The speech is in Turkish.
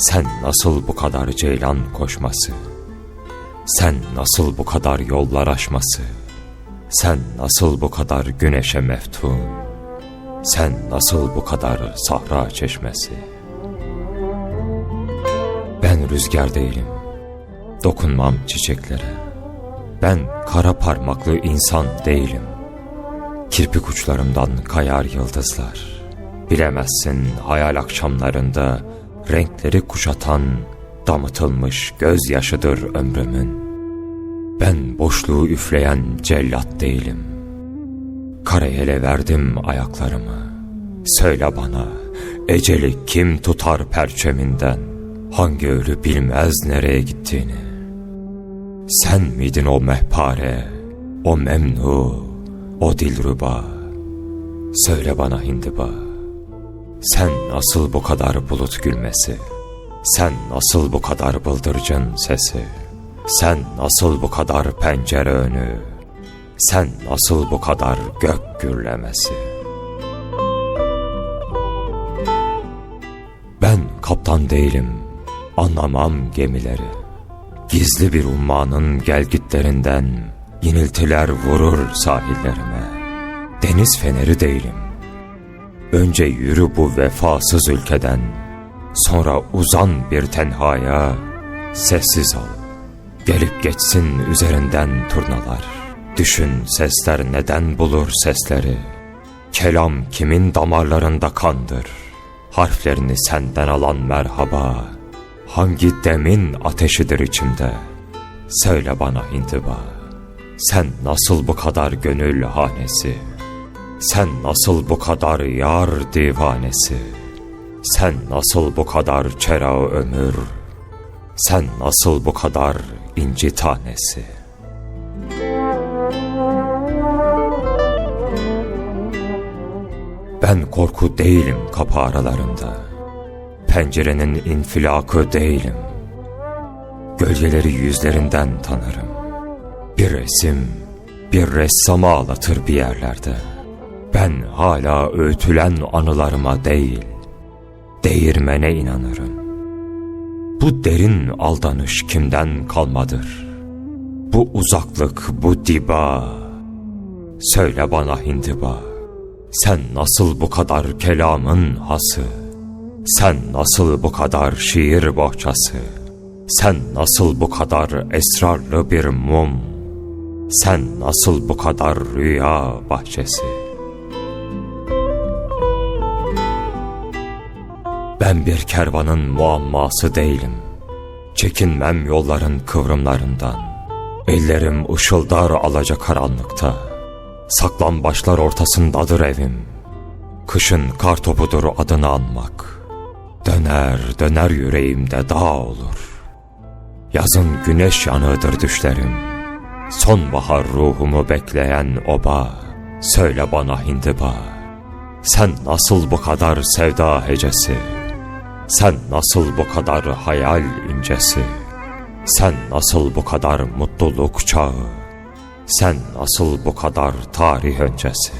sen nasıl bu kadar ceylan koşması? Sen nasıl bu kadar yollar aşması? Sen nasıl bu kadar güneşe meftun? Sen nasıl bu kadar sahra çeşmesi? Ben rüzgar değilim, dokunmam çiçeklere. Ben kara parmaklı insan değilim. Kirpik uçlarımdan kayar yıldızlar. Bilemezsin hayal akşamlarında renkleri kuşatan damıtılmış gözyaşıdır ömrümün. Ben boşluğu üfleyen cellat değilim. Karayele verdim ayaklarımı. Söyle bana, eceli kim tutar perçeminden? Hangi ölü bilmez nereye gittiğini? Sen miydin o mehpare, o memnu, o dilruba? Söyle bana hindiba. Sen nasıl bu kadar bulut gülmesi? Sen nasıl bu kadar bıldırcın sesi? Sen nasıl bu kadar pencere önü? Sen nasıl bu kadar gök gürlemesi? Ben kaptan değilim, anlamam gemileri. Gizli bir ummanın gelgitlerinden yeniltiler vurur sahillerime. Deniz feneri değilim. Önce yürü bu vefasız ülkeden, sonra uzan bir tenhaya, sessiz ol. Gelip geçsin üzerinden turnalar. Düşün sesler neden bulur sesleri. Kelam kimin damarlarında kandır. Harflerini senden alan merhaba. Hangi demin ateşidir içimde? Söyle bana intiba. Sen nasıl bu kadar gönül hanesi? Sen nasıl bu kadar yar divanesi? Sen nasıl bu kadar çera ömür? Sen nasıl bu kadar inci tanesi? Ben korku değilim kapı aralarında. Pencerenin infilakı değilim. Gölgeleri yüzlerinden tanırım. Bir resim, bir ressamı ağlatır bir yerlerde. Ben hala öğütülen anılarıma değil, değirmene inanırım. Bu derin aldanış kimden kalmadır? Bu uzaklık, bu diba. Söyle bana hindiba. Sen nasıl bu kadar kelamın hası? Sen nasıl bu kadar şiir bohçası? Sen nasıl bu kadar esrarlı bir mum? Sen nasıl bu kadar rüya bahçesi? Ben bir kervanın muamması değilim. Çekinmem yolların kıvrımlarından. Ellerim ışıldar alaca karanlıkta. Saklambaçlar ortasındadır evim. Kışın kar topudur adını anmak. Döner döner yüreğimde dağ olur. Yazın güneş yanığıdır düşlerim. Sonbahar ruhumu bekleyen oba. Söyle bana hindiba. Sen nasıl bu kadar sevda hecesi? Sen nasıl bu kadar hayal incesi? Sen nasıl bu kadar mutluluk çağı? Sen nasıl bu kadar tarih öncesi?